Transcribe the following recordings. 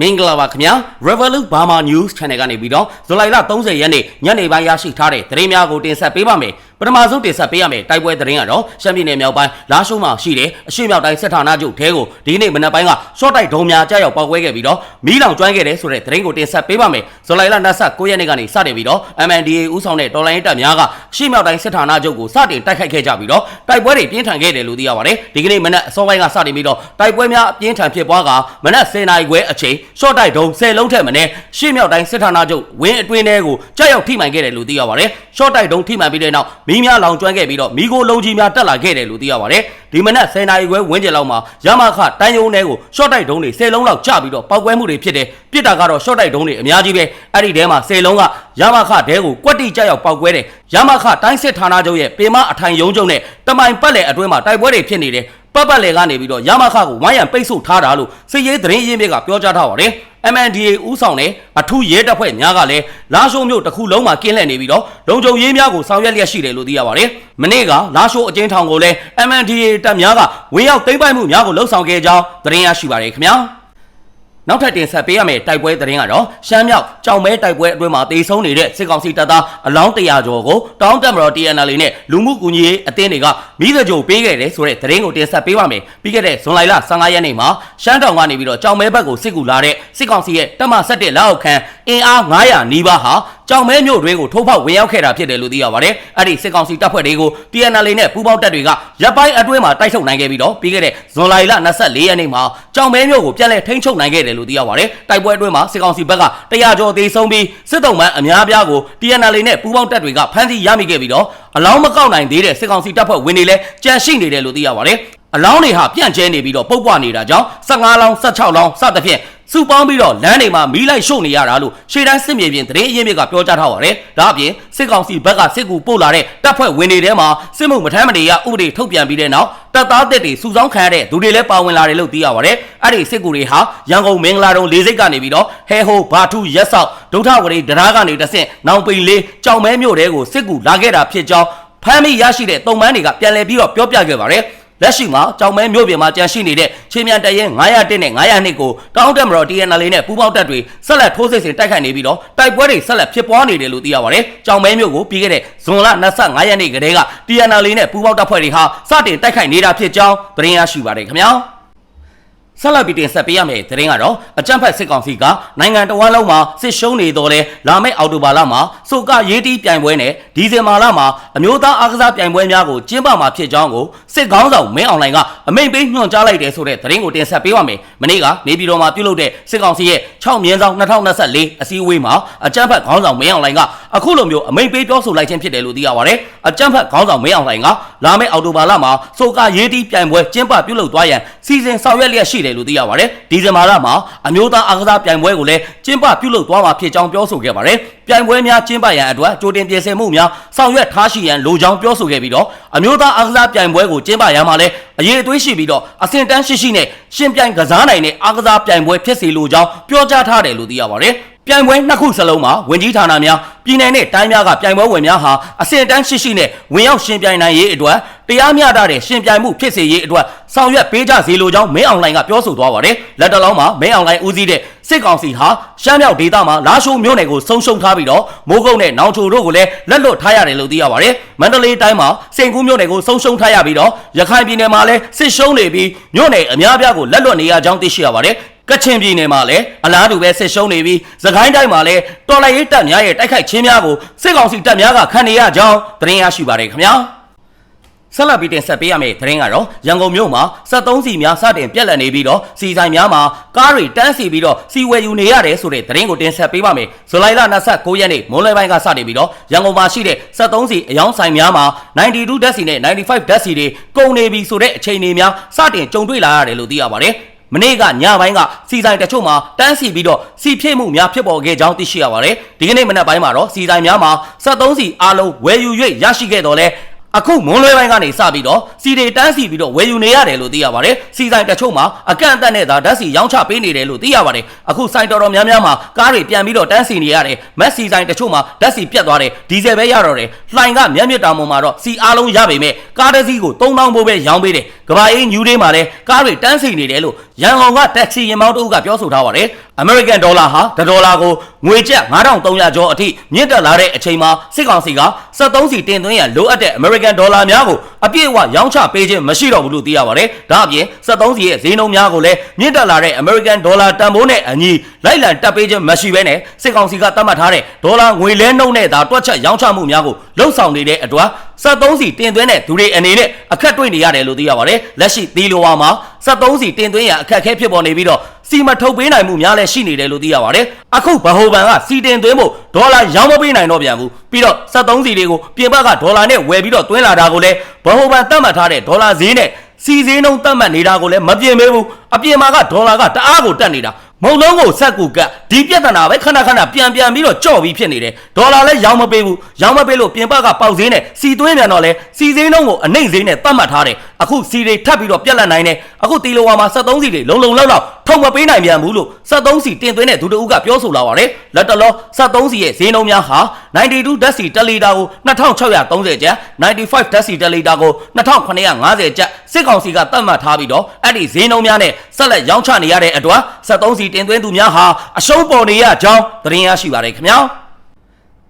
မင်္ဂလာပါခင်ဗျာ Revolut Burma News Channel ကနေပြီးတော့ဇူလိုင်လ30ရက်နေ့ညနေပိုင်းရရှိထားတဲ့သတင်းများကိုတင်ဆက်ပေးပါမယ် ပထမဆုံးတင်ဆက်ပေးရမယ်တိုက်ပွဲသတင်းကတော့ရှမ်းပြည်နယ်မြောက်ပိုင်းလာရှုံးမှာရှိတဲ့အရှေ့မြောက်တိုင်းစစ်ဌာနချုပ်ထဲကိုဒီနေ့မနက်ပိုင်းကရှော့တိုက်ဒုံများကြားရောက်ပောက်ကွဲခဲ့ပြီးတော့မီးလောင်ကျွမ်းခဲ့တဲ့ဆိုတဲ့သတင်းကိုတင်ဆက်ပေးပါမယ်ဇူလိုင်လ29ရက်နေ့ကနေစတင်ပြီးတော့ MNDAA ဦးဆောင်တဲ့တော်လိုင်းတပ်များကအရှေ့မြောက်တိုင်းစစ်ဌာနချုပ်ကိုစတင်တိုက်ခိုက်ခဲ့ကြပြီးတော့တိုက်ပွဲတွေပြင်းထန်ခဲ့တယ်လို့သိရပါတယ်ဒီကနေ့မနက်အစောပိုင်းကစတင်ပြီးတော့တိုက်ပွဲများအပြင်းထန်ဖြစ်ပွားကမနက်10:00နာရီခွဲအချိန်ရှော့တိုက်ဒုံ10လုံးထက်မနည်းရှေ့မြောက်တိုင်းစစ်ဌာနချုပ်ဝင်းအတွင်းထဲကိုကြောက်ရောက်ထိမှန်ခဲ့တယ်လို့သိရပါတယ်ရှော့တိုက်ဒုံထိမှန်ပြီးတဲ့နောက်မီးများလောင်ကျွမ်းခဲ့ပြီးတော့မီးကိုလုံးကြီးများတက်လာခဲ့တယ်လို့သိရပါတယ်ဒီမနက်10:00နာရီခွဲဝန်းကျင်လောက်မှာရမခတန်းယုံထဲကိုရှော့တိုက်ဒုံတွေ10လုံးလောက်ချပြီးတော့ပောက်ကွဲမှုတွေဖြစ်တယ်ပြစ်တာကတော့ရှော့တိုက်ဒုံတွေအများကြီးပဲအဲ့ဒီထဲမှာ10လုံးကရမခတဲကိုကွက်တိကြောက်ရောက်ပောက်ကွဲတယ်ရမခတိုင်းစစ်ဌာနချုပ်ရဲ့ပေမအထိုင်ယုံကျုံနဲ့တမိုင်ပတ်လည်အတွင်းမှာတိုက်ပွဲတွေဖြစ်နေတယ်ပတ်ပတ်လည်ကနေပြီးတော့ရမခကိုဝိုင်းရံပိတ်ဆို့ထားတာလို့စစ်ရေးသတင်းရင်းမြစ်ကပြောကြားထားပါတယ် MNDA ဦးဆောင်တဲ့အထူးရဲတပ်ဖွဲ့များကလည်းလာရှိုးမြို့တစ်ခုလုံးမှာကင်းလှည့်နေပြီးတော့လုံခြုံရေးများကိုဆောင်ရွက်လျက်ရှိတယ်လို့သိရပါတယ်။မနေ့ကလာရှိုးအကျဉ်းထောင်ကိုလည်း MNDA တပ်များကဝင်ရောက်သိမ်းပိုက်မှုများကိုလှုံ့ဆော်ခဲ့ကြောင်းသတင်းရရှိပါတယ်ခင်ဗျာ။ နောက်ထပ်တင်ဆက်ပေးရမယ့်တိုက်ပွဲသတင်းကတော့ရှမ်းမြောက်ကြောင်မဲတိုက်ပွဲအတွင်းမှာတေဆုံးနေတဲ့စစ်ကောင်စီတပ်သားအလောင်း100ကျော်ကိုတောင်းတက်မတော် TNL နဲ့လူမှုကူညီရေးအသင်းတွေကမိသကြိုပေးခဲ့တယ်ဆိုတဲ့သတင်းကိုတင်ဆက်ပေးပါမယ်။ပြီးခဲ့တဲ့ဇွန်လ15ရက်နေ့မှာရှမ်းတောင်ကနေပြီးတော့ကြောင်မဲဘက်ကိုစစ်ကူလာတဲ့စစ်ကောင်စီရဲ့တပ်မ17လက်အောက်ခံအင်အား900နီးပါးဟာ ကြောင်မဲမြို့တွင်းကိုထိုးဖောက်ဝင်ရောက်ခဲ့တာဖြစ်တယ်လို့သိရပါတယ်။အဲ့ဒီစစ်ကောင်စီတပ်ဖွဲ့တွေကို TNL နဲ့ပူးပေါင်းတပ်တွေကရပ်ပိုင်းအတွင်းမှာတိုက်ထုတ်နိုင်ခဲ့ပြီးတော့ပြီးခဲ့တဲ့ဇွန်လ24ရက်နေ့မှာကြောင်မဲမြို့ကိုပြန်လည်ထိန်းချုပ်နိုင်ခဲ့တယ်လို့သိရပါတယ်။တိုက်ပွဲအတွင်းမှာစစ်ကောင်စီဘက်က100ကျော်သေးဆုံးပြီးစစ်တုံးမှန်အများပြားကို TNL နဲ့ပူးပေါင်းတပ်တွေကဖမ်းဆီးရမိခဲ့ပြီးတော့အလောင်းမကောက်နိုင်သေးတဲ့စစ်ကောင်စီတပ်ဖွဲ့ဝင်တွေလည်းကြန့်ရှိနေတယ်လို့သိရပါတယ်။ အလောင်းတွေဟာပြန့်ကျဲနေပြီးတော့ပုတ်ပွားနေတာကြောင့်15လောင်း16လောင်းစသဖြင့်စုပေါင်းပြီးတော့လမ်းတွေမှာမီးလိုက်ရှို့နေရတာလို့ရှေ့တိုင်းစစ်မြေပြင်သတင်းအရင်းမြစ်ကပြောကြားထားပါတယ်။ဒါအပြင်စစ်ကောင်စီဘက်ကစစ်ကူပို့လာတဲ့တပ်ဖွဲ့ဝင်တွေထဲမှာစစ်မှုမထမ်းမနေရဥပဒေထုတ်ပြန်ပြီးတဲ့နောက်တပ်သားတက်တွေစုဆောင်းခံရတဲ့သူတွေလည်းပါဝင်လာတယ်လို့သိရပါတယ်။အဲ့ဒီစစ်ကူတွေဟာရန်ကုန်မင်္ဂလာတုံလေးစိတ်ကနေပြီးတော့ဟဲဟိုဘာထုရက်ဆောက်ဒုထဝရီဒရာကနေတဆင့်နောင်ပိန်လေးကြောင်မဲမြို့တဲကိုစစ်ကူလာခဲ့တာဖြစ်ကြောင်းဖမ်းမိရရှိတဲ့တုံမန်းတွေကပြန်လည်ပြီးတော့ပြောပြခဲ့ပါတယ်။ လက်ရှိမှာကြောင်မဲမြို့ပြင်မှာကြန့်ရှိနေတဲ့ချင်းမြန်တရင်901နဲ့902ကိုတောင်းတက်မတော် TNL နဲ့ပူးပေါင်းတပ်တွေဆက်လက်ထိုးစစ်ဆင်တိုက်ခိုက်နေပြီးတော့တိုက်ပွဲတွေဆက်လက်ဖြစ်ပွားနေတယ်လို့သိရပါတယ်။ကြောင်မဲမြို့ကိုပြီးခဲ့တဲ့ဇွန်လ25ရက်နေ့ကတည်းက TNL နဲ့ပူးပေါင်းတပ်ဖွဲ့တွေဟာစတင်တိုက်ခိုက်နေတာဖြစ်ကြောင်းသတင်းရရှိပါတယ်ခင်ဗျာ။ ဆက်လက်ပြီးတင်ဆက်ပေးရမယ့်သတင်းကတော့အကြံဖက်စစ်ကောင်စီကနိုင်ငံတော်ဝန်လုံးမှာစစ်ရှုံးနေတော်လဲလာမယ့်အောက်တိုဘာလမှာစုကရေးတီးပြိုင်ပွဲနဲ့ဒီဇင်ဘာလမှာအမျိုးသားအားကစားပြိုင်ပွဲများကိုကျင်းပမှာဖြစ်ကြောင်းကိုစစ်ကောင်းဆောင်မင်းအွန်လိုင်းကအမိန့်ပေးညွှန်ကြားလိုက်တယ်ဆိုတဲ့သတင်းကိုတင်ဆက်ပေးပါမယ်။မနေ့ကနေပြည်တော်မှာပြုလုပ်တဲ့စစ်ကောင်စီရဲ့6မြင်းဆောင်2024အစည်းအဝေးမှာအကြံဖက်ခေါင်းဆောင်မင်းအွန်လိုင်းကအခုလိုမျိုးအမိန့်ပေးပြောဆိုလိုက်ခြင်းဖြစ်တယ်လို့သိရပါတယ်။အကြံဖက်ခေါင်းဆောင်မင်းအွန်လိုင်းကလာမယ့်အောက်တိုဘာလမှာစုကရေးတီးပြိုင်ပွဲကျင်းပပြုလုပ်သွားရန်စီစဉ်ဆောင်ရွက်လျက်ရှိတယ်လို့သိရပါတယ်။ဒီဇင်ဘာလမှာအမျိုးသားအားကစားပြိုင်ပွဲကိုလည်းကျင်းပပြုလုပ်သွားမှာဖြစ်ကြောင်းပြောဆိုခဲ့ပါတယ်။ပြိုင်ပွဲများကျင်းပရန်အတွက်ကြိုတင်ပြင်ဆင်မှုများဆောင်ရွက်ထားရှိရန်လိုကြောင်းပြောဆိုခဲ့ပြီးတော့အမျိုးသားအားကစားပြိုင်ပွဲကိုကျင်းပရန်မှာလည်းအရေးအသွေးရှိပြီးတော့အဆင့်တန်းရှိရှိနဲ့ရှင်ပြိုင်ကစားနိုင်တဲ့အားကစားပြိုင်ပွဲဖြစ်စီလိုကြောင်းပြောကြားထားတယ်လို့သိရပါတယ်။ ပြိုင်ပွဲနှစ်ခုစလုံးမှာဝင်ကြီးဌာနများပြည်내နဲ့တိုင်းများကပြိုင်ပွဲဝင်များဟာအဆင့်တန်းရှိရှိနဲ့ဝင်ရောက်ရှင်ပြိုင်နိုင်ရေးအတွက်တရားမျှတတဲ့ရှင်ပြိုင်မှုဖြစ်စေရေးအတွက်ဆောင်ရွက်ပေးကြစီလိုကြောင်းမင်းအောင်လိုင်းကပြောဆိုသွားပါတယ်။လက်တလုံးမှာမင်းအောင်လိုင်းဦးစီးတဲ့စစ်ကောင်စီဟာရှမ်းမြောက်ဒေသမှာလာရှိုးမြို့နယ်ကိုဆုံးရှုံးထားပြီးတော့မိုးကုတ်နဲ့နောင်ချိုတို့ကိုလည်းလက်လွတ်ထားရတယ်လို့သိရပါတယ်။မန္တလေးတိုင်းမှာစိန်ကူးမြို့နယ်ကိုဆုံးရှုံးထားရပြီးတော့ရခိုင်ပြည်နယ်မှာလည်းစစ်ရှုံးနေပြီးမြို့နယ်အများပြားကိုလက်လွတ်နေရကြောင်းသိရှိရပါတယ်။ ကချင်ပြည်နယ်မှာလည်းအလားတူပဲစစ်ရှုံးနေပြီးသခိုင်းတိုင်းမှာလည်းတော်လိုင်းရေးတပ်များရဲ့တိုက်ခိုက်ခြင်းများကိုစစ်ကောင်စီတပ်များကခံနေရကြောင်းသတင်းရရှိပါတယ်ခင်ဗျာဆက်လက်ပြီးတင်ဆက်ပေးရမယ့်သတင်းကတော့ရန်ကုန်မြို့မှာ73စီများစတင်ပြက်လက်နေပြီးတော့စီဆိုင်များမှာကားတွေတန်းစီပြီးတော့စီဝယ်ယူနေရတယ်ဆိုတဲ့သတင်းကိုတင်ဆက်ပေးပါမယ်။ဇူလိုင်လ29ရက်နေ့မွန်းလွဲပိုင်းကစတင်ပြီးတော့ရန်ကုန်မှာရှိတဲ့73စီအယောင်ဆိုင်များမှာ92ဓာတ်စီနဲ့95ဓာတ်စီတွေကုန်နေပြီဆိုတဲ့အချိန်တွေများစတင်ကြုံတွေ့လာရတယ်လို့သိရပါတယ်။ မနေ့ကညပိုင်းကစီဆိုင်တချို့မှာတန်းစီပြီးတော့စီဖြစ်မှုများဖြစ်ပေါ်ခဲ့ကြောင်းသိရှိရပါတယ်။ဒီကနေ့မနက်ပိုင်းမှာတော့စီဆိုင်များမှာ73စီအားလုံးဝယ်ယူ၍ရရှိခဲ့တော်လဲ အခုမွန်လွဲပိုင်းကနေစပြီးတော့စီတွေတန်းစီပြီးတော့ဝယ်ယူနေရတယ်လို့သိရပါတယ်စီဆိုင်တချို့မှာအကန့်အသတ်နဲ့သာဓာတ်စီရောင်းချပေးနေတယ်လို့သိရပါတယ်အခုဆိုင်တော်တော်များများမှာကားတွေပြန်ပြီးတော့တန်းစီနေရတယ်မက်စီဆိုင်တချို့မှာဓာတ်စီပြတ်သွားတယ်ဒီဇယ်ပဲရတော့တယ်လှိုင်ကမျက်မြစ်တောင်ပေါ်မှာတော့စီအားလုံးရပေမဲ့ကားတစ်စီးကို3000ဘိုးပဲရောင်းပေးတယ်ကဘာအေးညူးလေးမှာလည်းကားတွေတန်းစီနေတယ်လို့ရန်ကုန်ကတက္ကစီရင်မောင်းတအုပ်ကပြောဆိုထားပါတယ်အမေရိကန်ဒေါ်လာဟာတစ်ဒေါ်လာကိုငွေကျပ်9300ကျော်အထိမြင့်တက်လာတဲ့အချိန်မှာစစ်ကောင်စီက73စီတင်သွင်းရန်လိုအပ်တဲ့အမေရိကန်ဒေါ်လာများကိုအပြည့်အဝရောင်းချပေးခြင်းမရှိတော့ဘူးလို့သိရပါတယ်။ဒါအပြင်73စီရဲ့ဈေးနှုန်းများကိုလည်းမြင့်တက်လာတဲ့အမေရိကန်ဒေါ်လာတန်ဖိုးနဲ့အညီလိုက်လံတက်ပေးခြင်းမရှိဘဲနဲ့စစ်ကောင်စီကသတ်မှတ်ထားတဲ့ဒေါ်လာငွေလဲနှုန်းနဲ့သာတွက်ချက်ရောင်းချမှုများကိုလှုပ်ဆောင်နေတဲ့အတွက်73စီတင်သွင်းတဲ့သူတွေအနေနဲ့အခက်တွေ့နေရတယ်လို့သိရပါတယ်။လက်ရှိသီလိုဝါမှာ73စီတင်သွင်းရအခက်အခဲဖြစ်ပေါ်နေပြီးတော့ စီမထုတ်ပေးနိုင်မှုများလည်းရှိနေတယ်လို့သိရပါတယ်။အခုဗဟိုဘဏ်ကစီတင်သွင်းဖို့ဒေါ်လာရောင်းမပေးနိုင်တော့ပြန်ဘူး။ပြီးတော့73စီတွေကိုပြင်ပကဒေါ်လာနဲ့ဝယ်ပြီးတော့သွင်းလာတာကိုလည်းဗဟိုဘဏ်သတ်မှတ်ထားတဲ့ဒေါ်လာဈေးနဲ့စီဈေးနှုန်းသတ်မှတ်နေတာကိုလည်းမပြင်ပေးဘူး။အပြင်မှာကဒေါ်လာကတအားကိုတက်နေတာမုံလုံးကိုဆက်ကူကဒီပြဿနာပဲခဏခဏပြန်ပြန်ပြီးတော့ကြော့ပြီးဖြစ်နေတယ်ဒေါ်လာလည်းရောင်းမပေးဘူးရောင်းမပေးလို့ပြင်ပကပေါက်ဈေးနဲ့စီသွင်းပြန်တော့လဲစီဈေးနှုန်းကိုအနှိမ့်ဈေးနဲ့သတ်မှတ်ထားတယ် အခုစီတွေထပ်ပြီးတော့ပြက်လက်နိုင်တယ်အခုတီလိုဝါမှာ73စီတွေလုံလုံလောက်လောက်ထုတ်မပေးနိုင်ပြန်ဘူးလို့73စီတင်သွင်းတဲ့ဒုတအုပ်ကပြောဆိုလာပါတယ်လက်တလော73စီရဲ့ဈေးနှုန်းများဟာ92ဓာတ်စီ1လီတာကို2630ကျပ်95ဓာတ်စီ1လီတာကို2950ကျပ်စစ်ကောင်စီကသတ်မှတ်ထားပြီးတော့အဲ့ဒီဈေးနှုန်းများနဲ့ဆက်လက်ရောင်းချနေရတဲ့အတွက်73စီတင်သွင်းသူများဟာအရှုံးပေါ်နေရကြောင်းသတင်းရရှိပါတယ်ခင်ဗျာ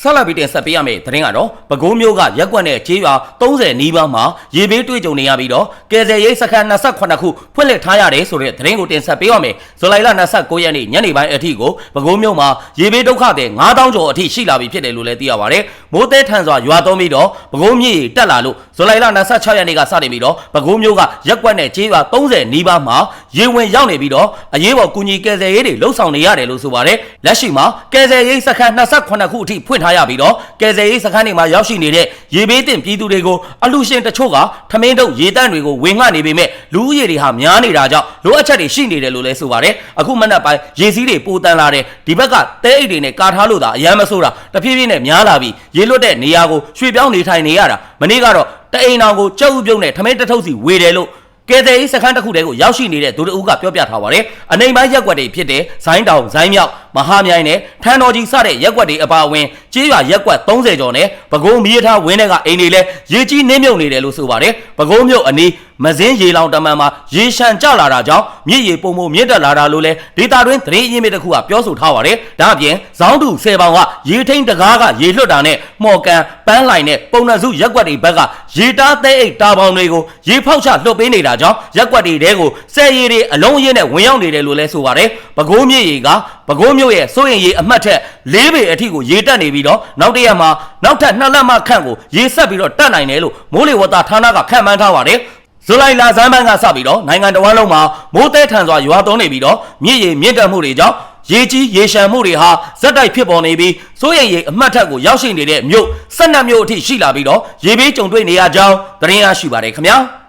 ဆက်လက်ပြီးတင်ဆက်ပေးရမယ့်သတင်းကတော့ပဲခူးမြို့ကရက်ကွက်နဲ့ကျေးရွာ30နီးပါးမှာရေဘေးတွေ့ကြုံနေရပြီးတော့ကယ်ဆယ်ရေးစခန်း28ခုဖွင့်လှစ်ထားရတယ်ဆိုတဲ့သတင်းကိုတင်ဆက်ပေးရမယ်ဇူလိုင်လ29ရက်နေ့ညနေပိုင်းအထိကိုပဲခူးမြို့မှာရေဘေးဒုက္ခတွေ9000ကျော်အထိရှိလာပြီဖြစ်တယ်လို့လည်းသိရပါတယ်မိုးတဲထန်စွာရွာသွန်းပြီးတော့ပဲခူးမြစ်ရေတက်လာလို့ ဇူလိုင်လ26ရက်နေ့ကစတင်ပြီးတော့ပဲခူးမြို့ကရက်ကွက်နဲ့ကျေးရွာ30နီးပါးမှာရေဝင်ရောက်နေပြီးတော့အရေးပေါ်ကူညီကယ်ဆယ်ရေးတွေလှုပ်ဆောင်နေရတယ်လို့ဆိုပါတယ်လက်ရှိမှာကယ်ဆယ်ရေးစခန်း28ခုအထိဖွင့်ထားရပြီးတော့ကယ်ဆယ်ရေးစခန်းတွေမှာရောက်ရှိနေတဲ့ရေဘေးတင်ပြည်သူတွေကိုအလှရှင်တချို့ကထမင်းတုပ်ရေတန့်တွေကိုဝင်ငှနေပေမဲ့လူဦးရေတွေဟာများနေတာကြောင့်လိုအပ်ချက်တွေရှိနေတယ်လို့လည်းဆိုပါတယ်အခုမနက်ပိုင်းရေစည်းတွေပိုတန်လာတယ်ဒီဘက်ကတဲအိတ်တွေနဲ့ကာထားလို့သာအယမ်းမဆိုးတာတဖြည်းဖြည်းနဲ့များလာပြီးရေလွတ်တဲ့နေရာကိုရွှေ့ပြောင်းနေထိုင်နေရတာ မနေ့ကတော့တအိမ်တော်ကိုကြောက်ဥပြုံးနဲ့ထမင်းတစ်ထုပ်စီဝေတယ်လို့ကဲတဲ့ဤစခန်းတစ်ခုတည်းကိုရောက်ရှိနေတဲ့ဒုတဦးကပြောပြထားပါတယ်။အနေပိုင်းရက်ွက်တွေဖြစ်တဲ့ဇိုင်းတောင်ဇိုင်းမြောက်မဟာမြိုင်နဲ့ထန်းတော်ကြီးစတဲ့ရက်ွက်တွေအပါအဝင် ကျေးရွာရက်ွက်30ကျော်နဲ့ပဲခူးမီးရထားဝင်းတွေကအိမ်တွေလည်းရေကြီးနှင်းမြုပ်နေတယ်လို့ဆိုပါတယ်။ပဲခူးမြို့အနီးမစင်းရေလောင်တမန်မှာရေရှမ်းကျလာတာကြောင့်မြစ်ရေပုံပုံမြင့်တက်လာတာလို့လဲဒေတာတွင်းသတင်းအရင်းမြစ်တစ်ခုကပြောဆိုထားပါတယ်။ဒါအပြင်ဇောင်းတူဆယ်ပေါင်ကရေထိန်တကားကရေလွှတ်တာနဲ့မော်ကန်ပန်းလိုင်နဲ့ပုံနှစုရက်ွက်တွေဘက်ကရေတားသေးအိတ်တာပေါင်တွေကိုရေဖောက်ချလွှတ်ပေးနေတာကြောင့်ရက်ွက်တွေတဲကိုဆယ်ရီတွေအလုံးအရင်းနဲ့ဝင်ရောက်နေတယ်လို့လဲဆိုပါတယ်။ပဲခူးမြစ်ရေကပဲခူးမြို့ရဲ့စိုးရင်ရေအမှတ်ထက်၄ပေအထိကိုရေတက်နေပြီးတော့နောက်တစ်ရက်မှာနောက်ထပ်နှစ်လက်မခန့်ကိုရေဆက်ပြီးတော့တက်နိုင်တယ်လို့မိုးလေဝသဌာနကခန့်မှန်းထားပါတယ်။ဇူလိုင်လဆန်းပိုင်းကစပြီးတော့နိုင်ငံတော်ဝန်လုံးမှာမိုးတဲထန်စွာရွာသွန်းနေပြီးတော့မြစ်ရေမြင့်တက်မှုတွေကြောင့်ရေကြီးရေရှမ်းမှုတွေဟာဇက်တိုက်ဖြစ်ပေါ်နေပြီးစိုးရိမ်ရေအမှတ်ထက်ကိုရောက်ရှိနေတဲ့မြို့၁၂မြို့အထိရှိလာပြီးတော့ရေဘေးကြုံတွေ့နေရကြောင်းသတင်းရရှိပါတယ်ခင်ဗျာ။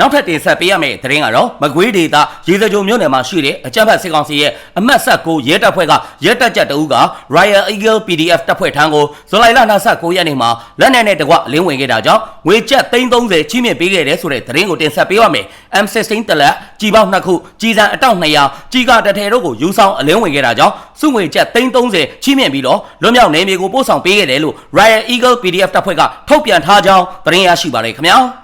နောက်ထပ်တင်ဆက်ပေးရမယ့်သတင်းကတော့မကွေးဒေသရေစကြိုမြို့နယ်မှာရှိတဲ့အကြမ်းဖက်စစ်ကောင်စီရဲ့အမတ်ဆက်ကိုရဲတပ်ဖွဲ့ကရဲတပ်ကြပ်တအုပ်က Royal Eagle PDF တပ်ဖွဲ့ထံကိုဇူလိုင်လ29ရက်နေ့မှာလက်နက်နဲ့တကွအလင်းဝင်ခဲ့တာကြောင့်ငွေကျပ်330ချီးမြှင့်ပေးခဲ့တယ်ဆိုတဲ့သတင်းကိုတင်ဆက်ပေးရမယ်။ M16 တလက်ကြီးပေါင်း2ခုကြီးစံအတောက်200ကြီးကတထဲတို့ကိုယူဆောင်အလင်းဝင်ခဲ့တာကြောင့်စုငွေကျပ်330ချီးမြှင့်ပြီးတော့လွတ်မြောက်နေမြေကိုပို့ဆောင်ပေးခဲ့တယ်လို့ Royal Eagle PDF တပ်ဖွဲ့ကထုတ်ပြန်ထားကြောင်းသတင်းရရှိပါတယ်ခင်ဗျာ။